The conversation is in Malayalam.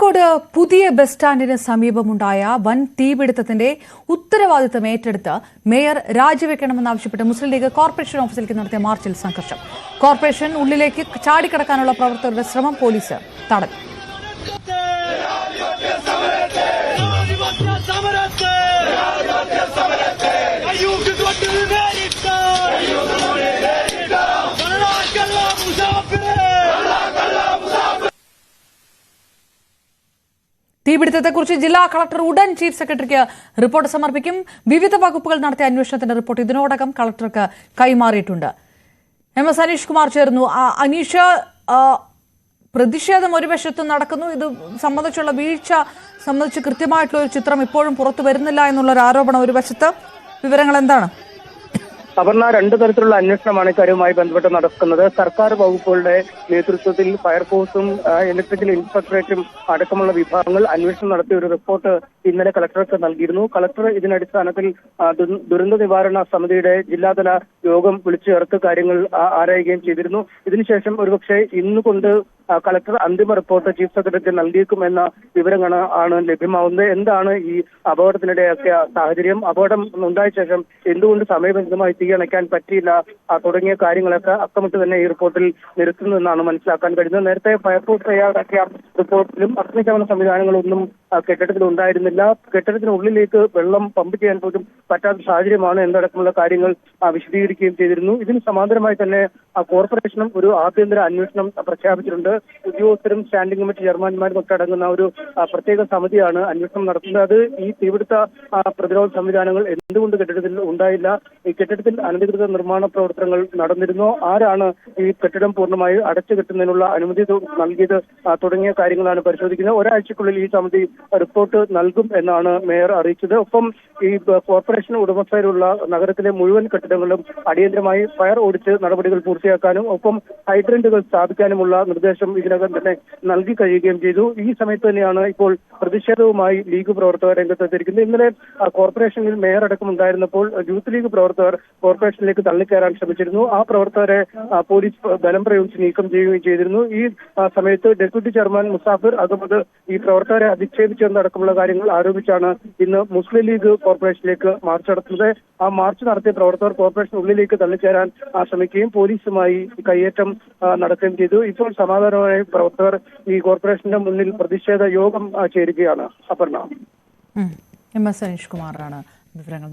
കോഴിക്കോട് പുതിയ ബസ് സ്റ്റാൻഡിന് സമീപമുണ്ടായ വൻ തീപിടുത്തത്തിന്റെ ഉത്തരവാദിത്തം ഏറ്റെടുത്ത് മേയർ രാജിവെക്കണമെന്നാവശ്യപ്പെട്ട് മുസ്ലിം ലീഗ് കോർപ്പറേഷൻ ഓഫീസിലേക്ക് നടത്തിയ മാർച്ചിൽ സംഘർഷം. കോർപ്പറേഷൻ ഉള്ളിലേക്ക് ചാടിക്കടക്കാനുള്ള പ്രവർത്തകരുടെ ശ്രമം പോലീസ് തടഞ്ഞു. സമരത്തെ തീപിടുത്തത്തെക്കുറിച്ച് ജില്ലാ കളക്ടർ ഉടൻ ചീഫ് സെക്രട്ടറിക്ക് റിപ്പോർട്ട് സമർപ്പിക്കും. വിവിധ വകുപ്പുകൾ നടത്തിയ അന്വേഷണത്തിന്റെ റിപ്പോർട്ട് ഇതിനോടകം കളക്ടർക്ക് കൈമാറിയിട്ടുണ്ട്. എം എസ് അനീഷ് കുമാർ ചേർന്നു അനീഷ പ്രതിഷേധം ഒരു വശത്ത് നടക്കുന്നു. ഇത് സംബന്ധിച്ചുള്ള വീഴ്ച സംബന്ധിച്ച് കൃത്യമായിട്ടുള്ള ഒരു ചിത്രം ഇപ്പോഴും പുറത്തു വരുന്നില്ല എന്നുള്ള ഒരു ആരോപണം ഒരു വശത്ത്. വിവരങ്ങൾ എന്താണ്? അപർണ രണ്ട് തരത്തിലുള്ള അന്വേഷണമാണ് ഇക്കാര്യവുമായി ബന്ധപ്പെട്ട് നടക്കുന്നത്. സർക്കാർ വകുപ്പുകളുടെ നേതൃത്വത്തിൽ ഫയർഫോഴ്സും ഇലക്ട്രിക്കൽ ഇൻസ്പെക്ടറേറ്റും അടക്കമുള്ള വിഭാഗങ്ങൾ അന്വേഷണം നടത്തിയ ഒരു റിപ്പോർട്ട് ഇന്നലെ കളക്ടർക്ക് നൽകിയിരുന്നു. കളക്ടർ ഇതിനടിസ്ഥാനത്തിൽ ദുരന്ത നിവാരണ സമിതിയുടെ ജില്ലാതല യോഗം വിളിച്ചു ചേർത്ത് കാര്യങ്ങൾ ആരായുകയും ചെയ്തിരുന്നു. ഇതിനുശേഷം ഒരുപക്ഷെ ഇന്ന് കൊണ്ട് ആ, കളക്ടർ അന്തിമ റിപ്പോർട്ട് ചീഫ് സെക്രട്ടറിക്ക് നൽകിയേക്കുമെന്ന വിവരങ്ങളാണ് ആണ് ലഭ്യമാവുന്നത്. എന്താണ് ഈ അപകടത്തിനിടെയൊക്കെ സാഹചര്യം? അപകടം ഉണ്ടായ ശേഷം എന്തുകൊണ്ട് സമയബന്ധിതമായി തീ അണയ്ക്കാൻ പറ്റിയില്ല? തുടങ്ങിയ കാര്യങ്ങളൊക്കെ അക്കമിട്ട് തന്നെ ഈ റിപ്പോർട്ടിൽ നിരത്തുന്നതെന്നാണ് മനസ്സിലാക്കാൻ കഴിയുന്നത്. നേരത്തെ ഫയർഫോഴ്സ് തയ്യാറാക്കിയ റിപ്പോർട്ടിലും അഗ്നിശമന സംവിധാനങ്ങളൊന്നും കെട്ടിടത്തിൽ ഉണ്ടായിരുന്നില്ല. കെട്ടിടത്തിനുള്ളിലേക്ക് വെള്ളം പമ്പ് ചെയ്യാൻ പോലും പറ്റാത്ത സാഹചര്യമാണ്. എന്തടക്കമുള്ള കാര്യങ്ങൾ വിശദീകരിക്കുകയും ചെയ്തിരുന്നു. ഇതിന് സമാന്തരമായി തന്നെ കോർപ്പറേഷനും ഒരു ആഭ്യന്തര അന്വേഷണം പ്രഖ്യാപിച്ചിട്ടുണ്ട്. ഉദ്യോഗസ്ഥരും സ്റ്റാൻഡിംഗ് കമ്മിറ്റി ചെയർമാൻമാരും ഒക്കെ അടങ്ങുന്ന ഒരു പ്രത്യേക സമിതിയാണ് അന്വേഷണം നടത്തുന്നത്. അത് ഈ തീപിടുത്ത ആ, പ്രതിരോധ സംവിധാനങ്ങൾ എന്തുകൊണ്ട് കെട്ടിടത്തിൽ ഉണ്ടായില്ല? ഈ കെട്ടിടത്തിൽ അനധികൃത നിർമ്മാണ പ്രവർത്തനങ്ങൾ നടന്നിരുന്നോ? ആരാണ് ഈ കെട്ടിടം പൂർണമായി അടച്ചു കെട്ടുന്നതിനുള്ള അനുമതി നൽകിയത്? തുടങ്ങിയ കാര്യങ്ങളാണ് പരിശോധിക്കുന്നത്. ഒരാഴ്ചക്കുള്ളിൽ ഈ സമിതി റിപ്പോർട്ട് നൽകും എന്നാണ് മേയർ അറിയിച്ചത്. ഒപ്പം ഈ കോർപ്പറേഷൻ ഉടമസ്ഥയിലുള്ള നഗരത്തിലെ മുഴുവൻ കെട്ടിടങ്ങളിലും അടിയന്തരമായി ഫയർ ഓടിച്ച് നടപടികൾ പൂർത്തിയാക്കാനും ഒപ്പം ഹൈഡ്രന്റുകൾ സ്ഥാപിക്കാനുമുള്ള നിർദ്ദേശം ഇതിനകം തന്നെ നൽകി കഴിയുകയും ചെയ്തു. ഈ സമയത്ത് തന്നെയാണ് ഇപ്പോൾ പ്രതിഷേധവുമായി ലീഗ് പ്രവർത്തകർ രംഗത്തെത്തിയിരിക്കുന്നത്. ഇന്നലെ കോർപ്പറേഷനിൽ മേയർ അടക്കം ഉണ്ടായിരുന്നപ്പോൾ യൂത്ത് ലീഗ് പ്രവർത്തകർ കോർപ്പറേഷനിലേക്ക് തള്ളിക്കയറാൻ ശ്രമിച്ചിരുന്നു. ആ പ്രവർത്തകരെ പോലീസ് ബലം പ്രയോഗിച്ച് നീക്കം ചെയ്യുകയും ചെയ്തിരുന്നു. ഈ സമയത്ത് ഡെപ്യൂട്ടി ചെയർമാൻ മുസാഫിർ അഹമ്മദ് ഈ പ്രവർത്തകരെ അധിക്ഷേപിച്ചെന്നടക്കമുള്ള കാര്യങ്ങൾ ആരോപിച്ചാണ് ഇന്ന് മുസ്ലിം ലീഗ് കോർപ്പറേഷനിലേക്ക് മാർച്ച് നടത്തുന്നത്. ആ മാർച്ച് നടത്തിയ പ്രവർത്തകർ കോർപ്പറേഷൻ ഉള്ളിലേക്ക് തള്ളിച്ചേരാൻ ശ്രമിക്കുകയും പോലീസുമായി കയ്യേറ്റം നടത്തുകയും ചെയ്തു. ഇപ്പോൾ സമാധാനമായ പ്രവർത്തകർ ഈ കോർപ്പറേഷന്റെ മുന്നിൽ പ്രതിഷേധ യോഗം ചേരുകയാണ്. അപർണ. എം എസ് അനീഷ് കുമാറാണ് വിവരങ്ങൾ